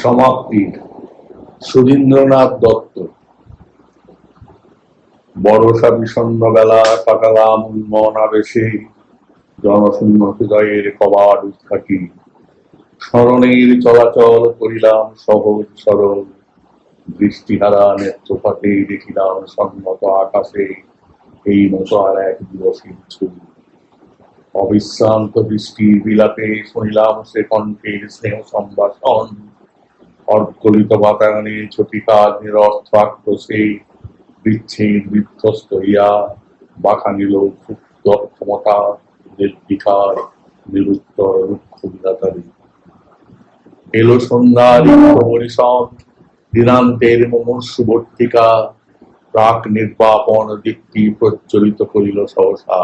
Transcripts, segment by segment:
সমাপ্তি সুধীন্দ্রনাথ দত্ত। বড়সা বিষণ্ণ বেলা কাটালাম উন্মন আবেশে, জনশূন্য হৃদয়ের কবাট উদ্ঘাটি স্মরণের চলাচল করিলাম সহজ সরল দৃষ্টিহারা নেত্রপাতে দেখিলাম সন্মত আকাশে, এই মতো আর এক দিবসের ছবি। অবিশ্রান্ত বৃষ্টির বিলাপে শুনিলাম সে কণ্ঠের স্নেহ সম্ভাষণ। অর্গলিত বাতায়নে ছটিকার নিরর্থ আক্রোশে বিচ্ছেদ বিধ্বস্ত হইয়া বাখা নিল ক্ষুব্ধ ক্ষমতা, নির্বিকার নিরুত্তর রুক্ষ বিধাতারী এলো সন্ধ্যার পরিষদ দিনান্তের মুমূর্ষু বর্তিকা প্রাক নির্বাপন দীপ্তি প্রজ্বলিত করিল সহসা।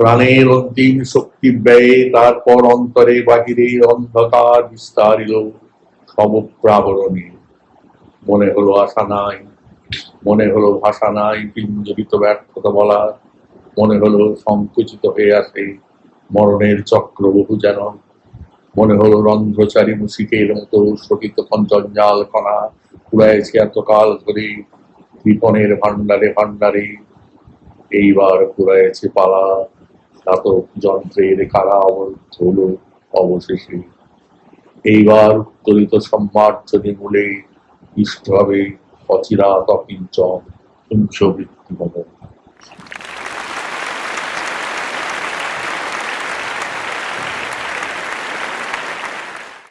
প্রাণের অন্তিম শক্তি ব্যয়ে তারপর অন্তরে বাহিরে অন্ধকার বিস্তারিল। সমপ্রাবরণে মনে হলো আশা নাই, মনে হলো ভাষা নাই পিঞ্জরিত ব্যর্থতা বলা মনে হলো সংকুচিত হয়ে আসে মরণের চক্র যেন। মনে হলো রন্ধ্রচারী মুসিকের মতো শোকিত কঞ্চঞ্জাল কণা কুড়াইছে এতকাল ধরে কৃপণের ভান্ডারে ভান্ডারে এইবার কুড়াইছে পালা ঘাতক যন্ত্রের কারা অবরুদ্ধ হলো অবশেষে। এইবার উত্তরিত সম্মার্জনী মূলে ইষ্ট হবে অচিরাত তকিঞ্চন